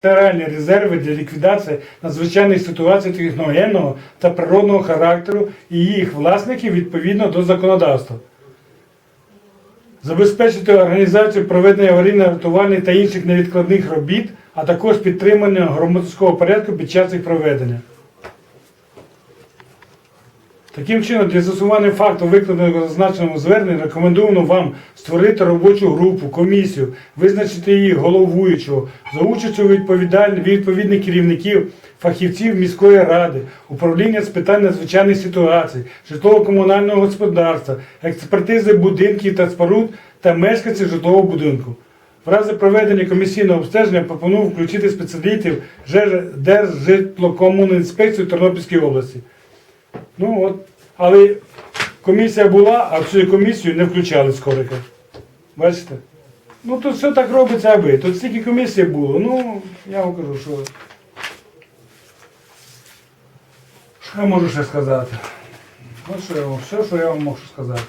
Теральні резерви для ліквідації надзвичайних ситуацій техногенного та природного характеру і їх власників відповідно до законодавства. Забезпечити організацію проведення аварійно-рятувальних та інших невідкладних робіт, а також підтримання громадського порядку під час їх проведення. Таким чином, для з'ясування факту, викладеного зазначеному зверненні, рекомендуємо вам створити робочу групу, комісію, визначити її головуючого за участю відповідних керівників, фахівців міської ради, управління з питань надзвичайних ситуацій, житлово-комунального господарства, експертизи будинків та споруд та мешканців житлового будинку. В разі проведення комісійного обстеження пропоную включити спеціалістів Держжитлокомунінспекції Тернопільської області. Ну от. Але комісія була, а в цю комісію не включали скорика. Бачите? Ну тут все так робиться аби. Тут стільки комісій було. Ну, я вам кажу, що. Що я можу ще сказати? Ну, що я вам, все, що я вам можу сказати.